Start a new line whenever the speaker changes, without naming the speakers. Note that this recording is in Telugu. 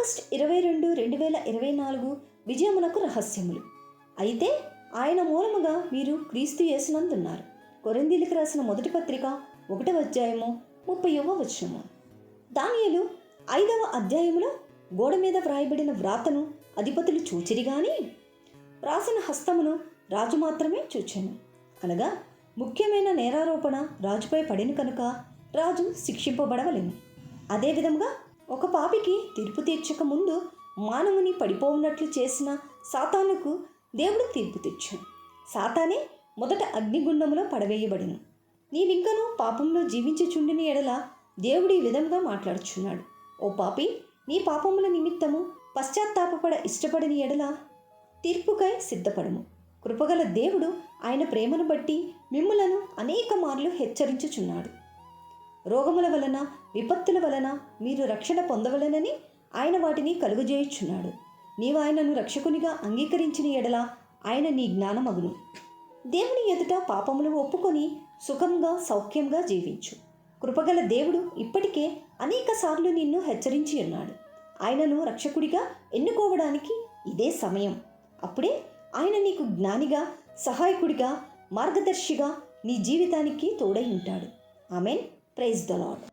ఆగస్ట్ ఇరవై రెండు రెండు వేల ఇరవై నాలుగు విజయమునకు రహస్యములు. అయితే ఆయన మూలముగా మీరు క్రీస్తు యేసునందున్నారు. కొరందీలకు రాసిన మొదటి పత్రిక ఒకటవ అధ్యాయము ముప్పైవ వచనము. దానియలు ఐదవ అధ్యాయములో గోడ మీద వ్రాయబడిన వ్రాతను అధిపతులు చూచిరి గాని రాసిన హస్తమును రాజు మాత్రమే చూచాను. అనగా ముఖ్యమైన నేరారోపణ రాజుపై పడిన కనుక రాజు శిక్షింపబడవలేను. అదేవిధంగా ఒక పాపికి తీర్పు తీర్చక ముందు మానవుని పడిపోవున్నట్లు చేసిన సాతానుకు దేవుడు తీర్పు తెచ్చు సాతానే మొదట అగ్నిగుండములో పడవేయబడిను. నీవింకను పాపంలో జీవించుచుండిన ఎడల దేవుడు ఈ విధంగా మాట్లాడుచున్నాడు. ఓ పాపి నీ పాపముల నిమిత్తము పశ్చాత్తాపపడ ఇష్టపడని ఎడల తీర్పుకై సిద్ధపడము. కృపగల దేవుడు ఆయన ప్రేమను బట్టి మిమ్ములను అనేక మార్లు హెచ్చరించుచున్నాడు. రోగముల వలన విపత్తుల వలన మీరు రక్షణ పొందవలనని ఆయన వాటిని కలుగజేయుచున్నాడు. నీవు ఆయనను రక్షకునిగా అంగీకరించిన ఎడల ఆయన నీ జ్ఞానమగును. దేవుని ఎదుట పాపములు ఒప్పుకొని సుఖంగా సౌఖ్యంగా జీవించు. కృపగల దేవుడు ఇప్పటికే అనేక సార్లు నిన్ను హెచ్చరించి ఉన్నాడు. ఆయనను రక్షకుడిగా ఎన్నుకోవడానికి ఇదే సమయం. అప్పుడే ఆయన నీకు జ్ఞానిగా సహాయకుడిగా మార్గదర్శిగా నీ జీవితానికి తోడై ఉంటాడు. ఆమెన్. Praise the load